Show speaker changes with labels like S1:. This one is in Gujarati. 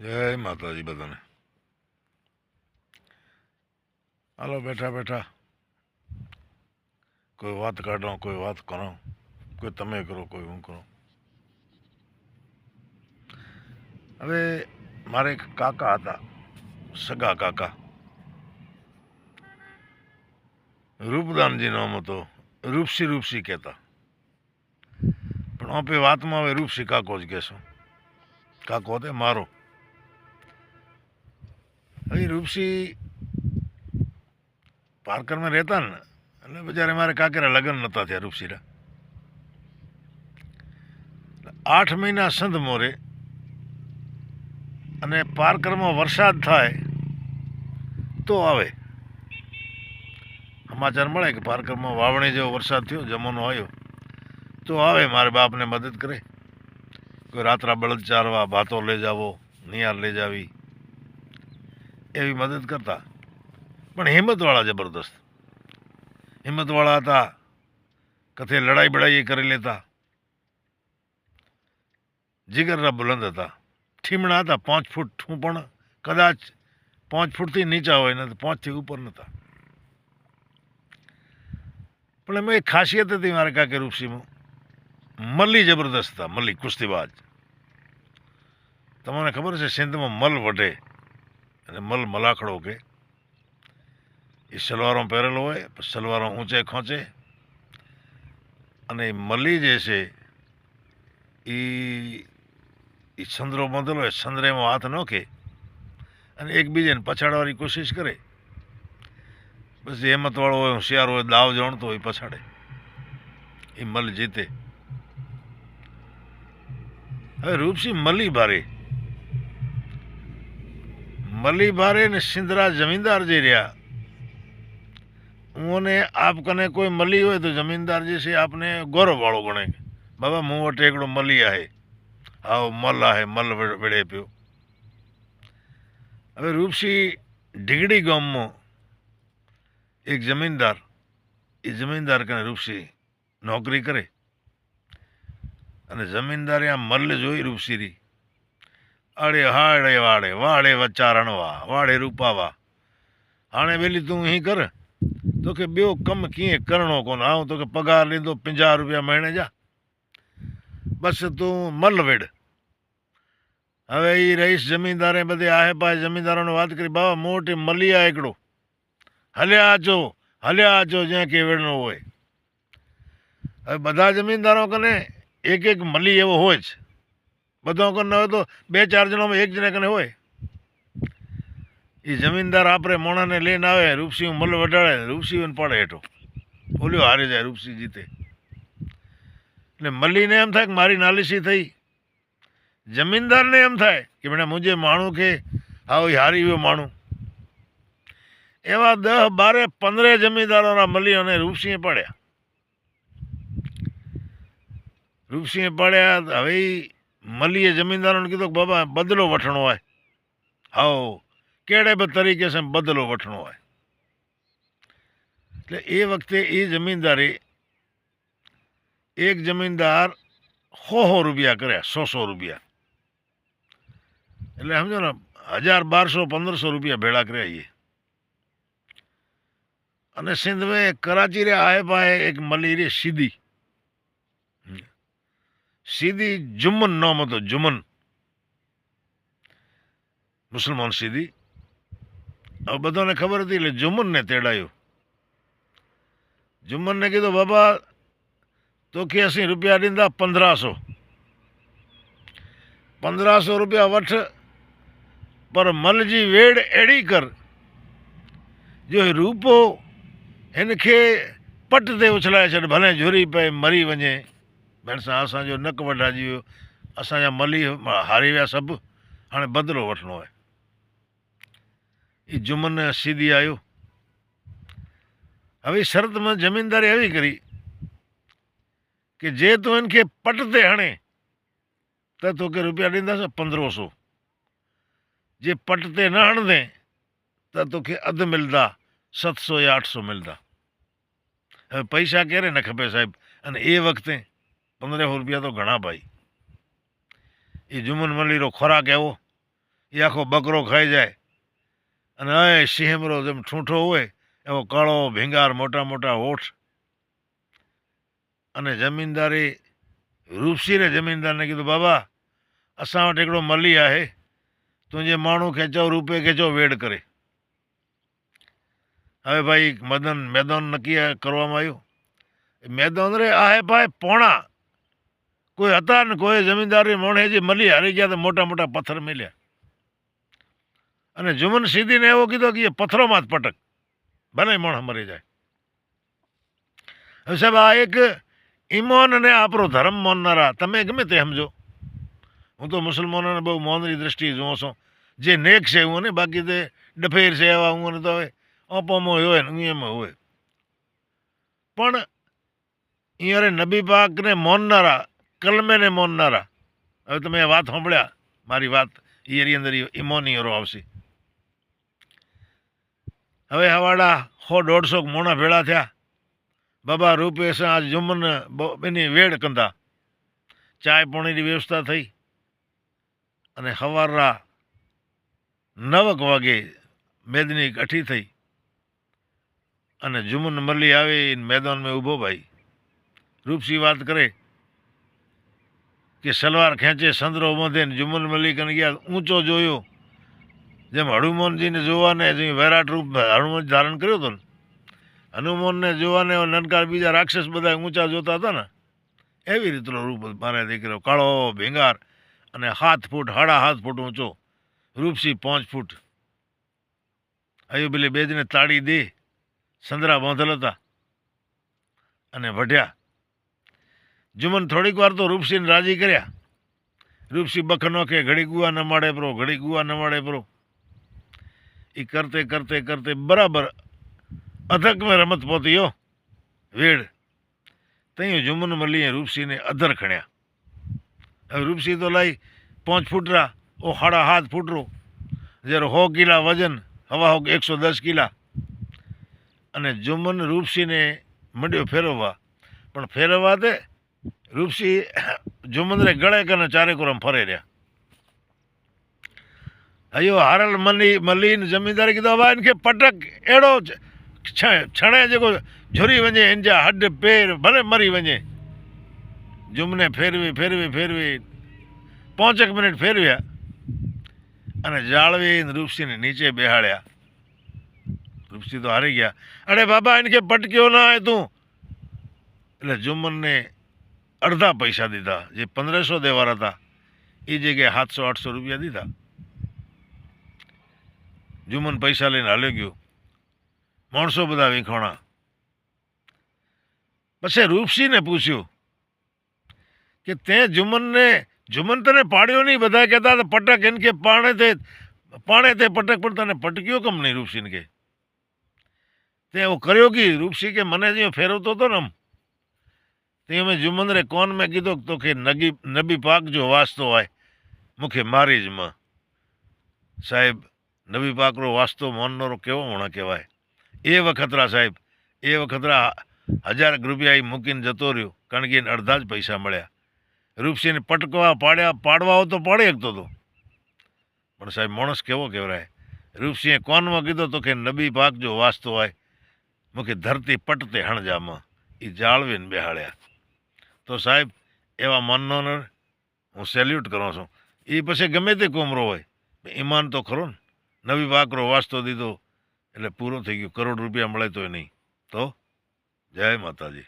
S1: જય માતાજી બધાને. હાલો, બેઠા બેઠા. કોઈ વાત કાઢો, કોઈ વાત કરો. કોઈ તમે કરો, કોઈ હું કરો. હવે મારે એક કાકા હતા, સગા કાકા. રૂપદાનજી નામ હતો, રૂપસી રૂપસી કહેતા. પણ આપે વાતમાં હવે રૂપસી કાકો જ કહેશો. કાકો હતો મારો. હવે રૂપસી પારકરમાં રહેતા ને, એટલે બજારે મારે કાંકરા લગ્ન નહોતા થયા રૂપસીના. આઠ મહિના સંધ મોરે અને પારકરમાં વરસાદ થાય તો આવે. સમાચાર મળે કે પારકરમાં વાવણી જેવો વરસાદ થયો, જમવાનો આવ્યો, તો આવે, મારે બાપને મદદ કરે. કોઈ રાત્રા બળદ ચારવા, ભાતો લઈ જાવો, નિયાર લઈ જાવી. એવી મદદ કરતા. પણ હિંમતવાળા જબરદસ્ત. હિંમતવાળા હતા. કથે લડાઈ બડાઈ કરી લેતા. જીગરના બુલંદ હતા. ઠીમણા હતા, પાંચ ફૂટ હું પણ કદાચ પાંચ ફૂટથી નીચા હોય ને પાંચથી ઉપર નહોતા. પણ એમાં એક ખાસિયત હતી મારા કાકે રૂપસીમાં મલ્લી જબરદસ્ત હતા, મલ્લી કુસ્તીબાજ. તમને ખબર છે, સિંધમાં મલ વઢે. અને મલ મલાખડો કે એ સલવારો પહેરેલો હોય સલવારો ઊંચે ખોંચે. અને મલી જે છે એ એ સંદરો બાંધેલો હોય સંદરેમાં હાથ નોખે અને એકબીજાને પછાડવાની કોશિશ કરે. પછી હેમતવાળો હોય, હોશિયાર હોય, દાવ જાણતો હોય પછાડે. એ મલ જીતે. હવે રૂપસી મલી ભારે. મલીભારે ને સિંદરા જમીનદાર જે રહ્યા. હું આપ કને કોઈ મળી હોય તો જમીનદાર જે છે આપને ગૌરવવાળો ગણે. બાબા હું વટે એકડો મલી આહે. આવો મલ આહે, મલ વેળે પીઓ હવે રૂપસી ઢીગડી ગામમાં એક જમીનદાર, એ જમીનદાર કને રૂપસી નોકરી કરે. અને જમીનદારે આ મલ્લ જોઈ રૂપસીરી. અડે હાડે વાડે વાડે વચ્ચા રણવા વાડે રૂપાવા હાણે વેલી તું અહીં કર તો કે ॿियो कमु कीअं करिणो कोन आऊं तोखे पघार ॾींदो पंजाह रुपया महीने जा બસ તું મલ વેડ હવે એ રહીશ જમીનદારે બધે આહે પાહે જમીનદારોને વાત કરી બાબા મોટી મલિયા એકડો હલ્યા આચો હલ્યા આચો જ્યાં કે વેડનો હોય હવે બધા જમીનદારો કને એક એક મલી એવો હોય જ બધા કને હોય તો બે ચાર જણામાં એક જણા કને હોય. એ જમીનદાર આપણે મોણાને લઈને આવે, રૂપસિંહ મલ વટાડે રૂપસિંહ પડે હેઠો. બોલ્યો હારી જાય, રૂપસિંહ જીતે. એટલે મલ્લીને એમ થાય કે મારી નાલીસી થઈ. જમીનદારને એમ થાય કે બેટા મુજે માણું કે, આવો એ હારી ગયો માણું. એવા દહ, બારે, પંદરે જમીનદારોના અને રૂપસિંહે પડ્યા. રૂપસિંહે પડ્યા હવે ઈ મલ્લીએ જમીનદારોને કીધું કે, બાબા, બદલો વઠણો હોય હાઓ કેડે બ તરીકે છે બદલો વઠણો હોય એટલે એ વખતે એ જમીનદારે એક જમીનદાર સો સો રૂપિયા કર્યા સો સો રૂપિયા. એટલે સમજો ને, હજાર બારસો, પંદરસો રૂપિયા ભેળા કર્યા એ અને સિંધ મેં કરાચી રે આયે પાए એક મળી રે સીધી. સીધી જુમન નામ હતો જુમન મુસલમાન સીધી હવે બધાને ખબર હતી એટલે જુમનને તેડાયો જુમનને કીધું બાબા તો કે અસી રૂપિયા ॾींदा पंद्रहं पंद्रहं सौ रुपया वठ पर मल जी वेड़ अहिड़ी कर जो हे रूपो हिन खे पट ते उछलाए छॾ भले झुरी पए मरी वञे भेण सां असांजो नक वढाइजी वियो असांजा मली हारी विया सभु हाणे बदिलो वठिणो आहे એ જુમન સીધી આવ્યો હવે શરતમાં જમીનદારી એવી કરી કે જે તું ઇનકે પટ તે હણે त तोखे रुपया ॾींदासीं पंद्रहं सौ जे पट ते न हणंदे त तोखे अधु मिलंदा सत सौ या अठ सौ मिलंदा હવે પૈસા ક્યારે ન ખપે સાહેબ અને એ વખતે પંદરસો રૂપિયા તો ઘણા ભાઈ એ જુમન મલીરો ખોરાક એવો એ આખો બકરો ખાઈ જાય અને એ સિંહમરો જેમ ઠૂંઠો હોય એવો કાળો ભીંગાર મોટા મોટા હોઠ અને જમીનદારી રૂપસીને જમીનદારને કીધું બાબા અસાં વટि हिकिड़ो મલી आहे तुंहिंजे माण्हू खे चओ રૂપે खे ચો વેડ કરે હવે ભાઈ મદન મેદાન નક્કી કરવામાં આવ્યું એ મેદાન રે આહે ભાઈ પોણા કોઈ હતા ને કોઈ જમીનદારી મોણેજી મળી હારી ગયા તો મોટા મોટા પથ્થર મળ્યા અને જુમન સીધીને એવો કીધો કે એ પથ્થરોમાં જ પટક. ભલે મોણ મરી જાય. હવે સાહેબ આ એક ઈમાન અને આપણો ધર્મ માનનારા, તમે ગમે તે સમજો. હું તો મુસલમાનોને બહુ મોનની દ્રષ્ટિએ જોઉં છું. જે નેક છે હું ને બાકી તે ડફેર છે એવા હું તો હવે અપોમાં હોય ને એમાં હોય. પણ અહીંયા નબી પાકને મોનનારા કલમેને મોનનારા હવે તમે વાત સાંભળ્યા, મારી વાત એની અંદર ઈમોની એરો આવશે. હવે હવાડા સો દોઢસો મોણા ભેળા થયા. બાબા રૂપેશ આજ જુમન એની વેડ કંદા ચાય પાણીની વ્યવસ્થા થઈ. અને સવારના નવક વાગે મેદની ગઠી થઈ. અને જુમન મરલી આવે મેદાનમાં ઊભો ભાઈ. રૂપસી વાત કરે. કે સલવાર ખેંચે, સંદરો બાંધે ને જુમન મલ્લી ગયા ઊંચો જોયો. જેમ હનુમાનજીને જોવાને જે વૈરાટ રૂપ હનુમાન ધારણ કર્યો હતો ને, હનુમાનને જોવાને નનકાર બીજા રાક્ષસ બધા ઊંચા જોતા હતા ને, એવી રીતનો રૂપ મારે દીકરો, કાળો, ભીંગાર અને હાથ ફૂટ, હાડા હાથ ફૂટ ઊંચો, રૂપસી પાંચ ફૂટ. અયુબેલી બેજને તાળી દે, સંદરા બાંધેલ હતા અને વઢ્યા. જુમન થોડીક વાર તો રૂપસીને રાજી કર્યા. રૂપસી બખનો કે, ઘડી ગુવા ન મળે પ્રો, ઘડી ગુવા ન મળે પ્રો. એ કરતે કરતે કરતે બરાબર અધક મેં રમત પહોંચ્યો વેડ. ત્યાં જુમન મળીએ રૂપસીને અધર ખણ્યા. હવે રૂપસી તો લાઈ પાંચ ફૂટરા, ઓ હાડા હાથ ફૂટરો. જ્યારે હો કિલા વજન, હવા હો એકસો દસ કિલા. અને જુમન રૂપસીને મંડ્યો ફેરવવા. પણ ફેરવવા તે રૂપસી, જુમંદરે ગળે કને ચારેકુરમ ફરે રહ્યા. અયો હારલ મની, મલીન જમીનદાર કીધો, હવે કે પટક એડો છણે जेको झुरी वञे हिन जा हॾ पेर भले मरी वञे जुमने ફેરવી ફેરવી ફેરવી, પાંચેક મિનિટ ફેરવ્યા અને જાળવી રૂપસીને નીચે બેહાડ્યા. રૂપસી તો હારી ગયા. અરે બાબા એને કે પટક્યો ના તું? એટલે જુમનને અડધા પૈસા દીધા, જે પંદરસો દેવાના હતા, એ જગ્યાએ સાતસો, આઠસો રૂપિયા દીધા. જુમન પૈસા લઈને હાલ્યો ગયો. માણસો બધા વીખોણા. પછી રૂપસિંહને પૂછ્યું કે તે જુમનને, જુમન તને પાડ્યો નહીં? બધા કહેતા હતા, પટક, એમ કે પાણે તે પાણે તે પટક, પણ તને પટક્યો કેમ નહીં? રૂપસિંહ કે તે કર્યો કે? રૂપસી કે, મને જે ફેરવતો હતો ને આમ. તે મેં જુમનરે કોન મેં કીધો તો કે નગી નબી પાક જો વાસતો હોય, મુખે મારી જ માં. સાહેબ, નબી પાકરો વાસ્તો મોનનો કેવો મોણા કહેવાય? એ વખતરા સાહેબ, એ વખતરા હજાર રૂપિયા મૂકીને જતો રહ્યો, કારણ કે એને અડધા જ પૈસા મળ્યા. રૂપસીને પટકવા પાડ્યા પાડવા હોય તો પાડી શકતો હતો પણ સાહેબ, માણસ કેવો કહેવાય? રૂપસિંહે કોનમાં કીધો તો કે નબી પાક જો વાસ્તો હોય, મુખે ધરતી પટતે હણજામાં એ જાળવીને બેહાડ્યા. તો સાહેબ, એવા મનનો હું સેલ્યુટ કરું છું. એ પછી ગમે તે કોમરો હોય ઈમાન તો ખરો ને. નવી વાકરો વાસતો દીધો, એટલે પૂરો થઈ ગયો. કરોડ રૂપિયા મળે તોય નહીં. તો? જય માતાજી.